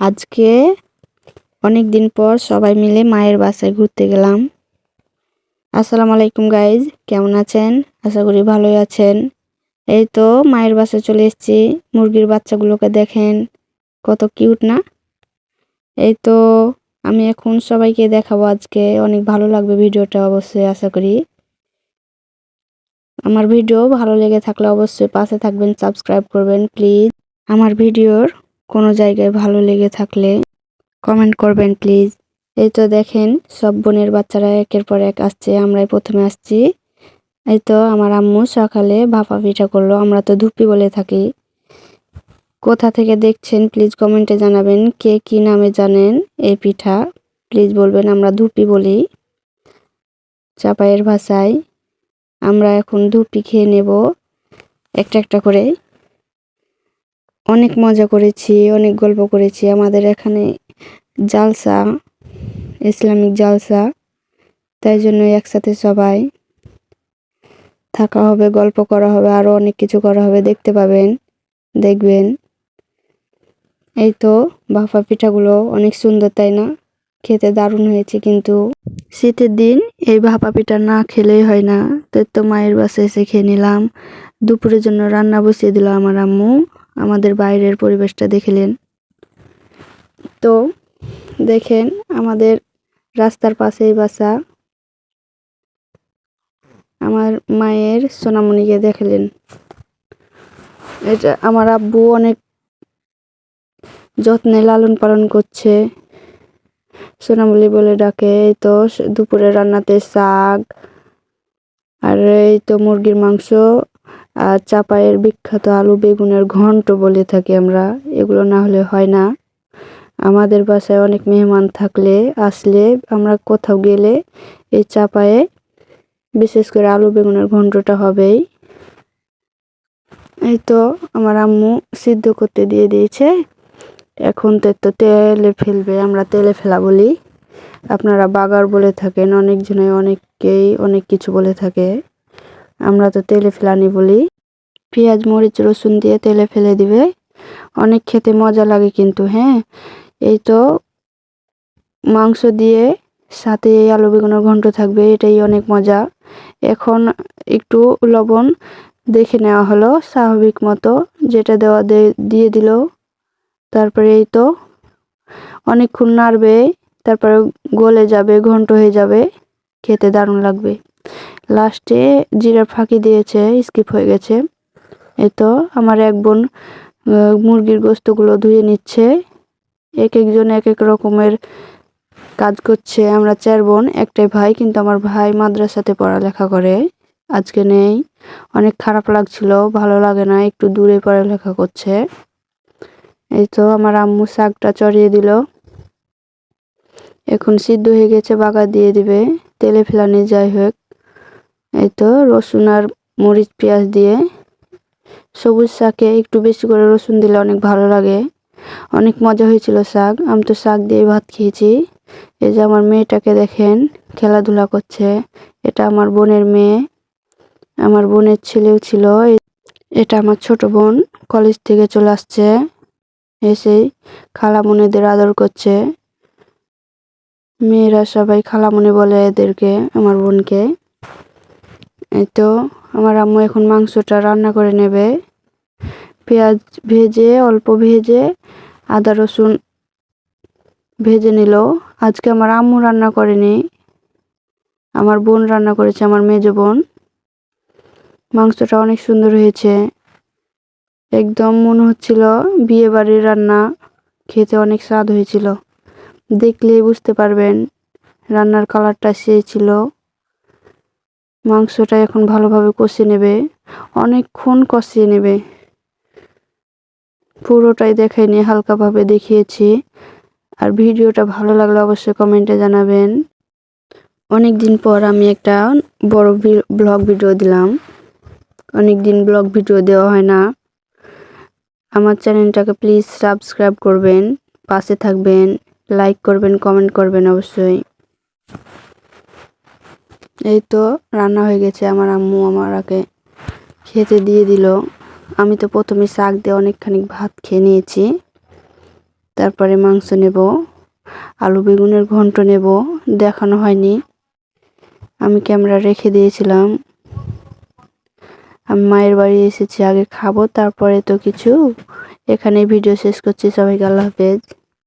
আজকে অনেক দিন পর সবাই মিলে মায়ের বাসায় ঘুরতে গেলাম। আসসালামু আলাইকুম গাইজ কেমন আছেন? আশা করি ভালোই আছেন। এই তো মায়ের বাসায় চলে এসেছি। মুরগির বাচ্চাগুলোকে দেখেন, কত কিউট না? এই তো আমি এখন সবাইকে দেখাবো আজকে। অনেক ভালো লাগবে ভিডিওটা অবশ্যই, আশা করি। আমার ভিডিও ভালো লেগে থাকলে অবশ্যই পাশে থাকবেন সাবস্ক্রাইব করবেন প্লিজ আমার ভিডিওর কোনো জায়গায় ভালো লেগে থাকলে কমেন্ট করবেন প্লিজ এই তো দেখেন, সব বোনের বাচ্চারা একের পর এক আসছে, আমরাই প্রথমে আসছি। এই তো আমার আম্মু সকালে ভাপা পিঠা করল, আমরা তো ধুপি বলে থাকি। কোথা থেকে দেখছেন প্লিজ কমেন্টে জানাবেন, কে কি নামে জানেন এই পিঠা? প্লিজ বলবেন, আমরা ধুপি বলি। চাপাইয়ের ভাষায়, আমরা এখন ধুপি খেয়ে নেব, একটা একটা করে। অনেক মজা করেছি, অনেক গল্প করেছি। আমাদের এখানে জালসা, ইসলামিক জালসা, তাই জন্য একসাথে সবাই থাকা হবে, গল্প করা হবে আরও অনেক কিছু করা হবে। দেখতে পাবেন, দেখবেন। এই তো ভাপা পিঠাগুলো অনেক সুন্দর, তাই না? খেতে দারুণ হয়েছে কিন্তু। শীতের দিন এই ভাপা পিঠা না খেলেই হয় না। তো মায়ের বাসায় এসে খেয়ে নিলাম। দুপুরের জন্য রান্না বসিয়ে দিল আমার আম্মু। আমাদের বাইরের পরিবেশটা দেখলেন। তো দেখেন আমাদের রাস্তার পাশেই বাসা। আমার মায়ের সোনামণিকে দেখলেন। এটা আমার আব্বু অনেক যত্নে লালন পালন করছে। সোনামণি বলে ডাকে, এই তো দুপুরে রান্নাতে শাক, আর এই তো মুরগির মাংস আর চাপায়ের বিখ্যাত আলু বেগুনের ঘন্ট বলে থাকি আমরা, এগুলো না হলে হয় না। আমাদের বাসায় অনেক মেহমান থাকলে, আসলে আমরা কোথাও গেলে এই চাপায়ে বিশেষ করে আলু বেগুনের ঘন্টটা হবেই। এই তো আমার আম্মু সিদ্ধ করতে দিয়ে দিয়েছে। এখন তো তো তেলে ফেলবে, আমরা তেলে ফেলা বলি। আপনারা বাগার বলে থাকেন, অনেকজনে অনেককেই অনেক কিছু বলে থাকে। আমরা তো তেলে ফেলানি বলি। পেঁয়াজ, মরিচ, রসুন দিয়ে তেলে ফেলে দিবে। অনেক খেতে মজা লাগে কিন্তু হ্যাঁ? এই তো মাংস দিয়ে সাথে এই আলু বেগুনের ঘন্ট থাকবে, এটাই অনেক মজা। এখন একটু লবণ দেখে নেওয়া হলো, স্বাভাবিক মতো যেটা দেওয়া দিয়ে দিল। তারপরে এই তো অনেকক্ষণ নাড়বে, তারপরে গলে যাবে, ঘন্ট হয়ে যাবে, খেতে দারুণ লাগবে। লাস্টে জিরার ফাঁকি দিয়েছে, স্কিপ হয়ে গেছে। এই তো আমার এক বোন মুরগির গোস্তগুলো ধুয়ে নিচ্ছে। এক একজন এক এক রকমের কাজ করছে। আমরা চার বোন, একটাই ভাই, কিন্তু আমার ভাই মাদ্রাসাতে পড়ালেখা করে। আজকে নেই। অনেক খারাপ লাগছিল, ভালো লাগে না, একটু দূরে পড়ালেখা করছে। এই তো আমার আম্মু শাকটা চড়িয়ে দিল। এখন সিদ্ধ হয়ে গেছে বাগা দিয়ে দিবে। তেলে ফেলানি যাই হোক। এই তো রসুন আর মরিচ পেঁয়াজ দিয়ে সবুজ শাকে একটু বেশি করে রসুন দিলে অনেক ভালো লাগে। অনেক মজা হয়েছিল শাক। আমি তো শাক দিয়ে ভাত খেয়েছি। এই যে আমার মেয়েটাকে দেখেন, খেলাধুলা করছে। এটা আমার বোনের মেয়ে। আমার বোনের ছেলেও ছিল। এটা আমার ছোট বোন। কলেজ থেকে চলে আসছে। এসেই খালামুনিদের আদর করছে। মেয়েরা সবাই খালামুনি বলে এদেরকে, আমার বোনকে। তো, আমার আম্মু এখন মাংসটা রান্না করে নেবে। পেঁয়াজ ভেজে, অল্প ভেজে, আদা, রসুন ভেজে নিল। আজকে আমার আম্মু রান্না করেনি। আমার বোন রান্না করেছে, আমার মেজ বোন। মাংসটা অনেক সুন্দর হয়েছে। একদম মনে হচ্ছিল বিয়ে বাড়ির রান্না, খেতে অনেক স্বাদ হয়েছিল। দেখলেই বুঝতে পারবেন, রান্নার কালারটা সেই ছিল। মাংসটা এখন ভালোভাবে কষিয়ে নেবে। অনেকক্ষণ কষিয়ে নেবে। পুরোটাই দেখাইনি হালকাভাবে দেখিয়েছি। আর ভিডিওটা ভালো লাগলে অবশ্যই কমেন্টে জানাবেন। অনেক দিন পর আমি একটা বড় ব্লগ ভিডিও দিলাম। অনেক দিন ব্লগ ভিডিও দেওয়া হয় না। আমার চ্যানেলটাকে প্লিজ সাবস্ক্রাইব করবেন, পাশে থাকবেন, লাইক করবেন, কমেন্ট করবেন অবশ্যই। এই তো রান্না হয়ে গেছে, আমার আম্মু আমারাকে খেতে দিয়ে দিল। আমি তো প্রথমে শাক দিয়ে অনেকখানি ভাত খেয়ে নিয়েছি। তারপরে মাংস নেব, আলু বেগুনের ঘন্ট নেব, দেখানো হয়নি। আমি ক্যামেরা রেখে দিয়েছিলাম। আমি মায়ের বাড়ি এসেছি, আগে খাব, তারপরে তো কিছু। এখানে ভিডিও শেষ করছি, সবাইকে আল্লাহ হাফেজ।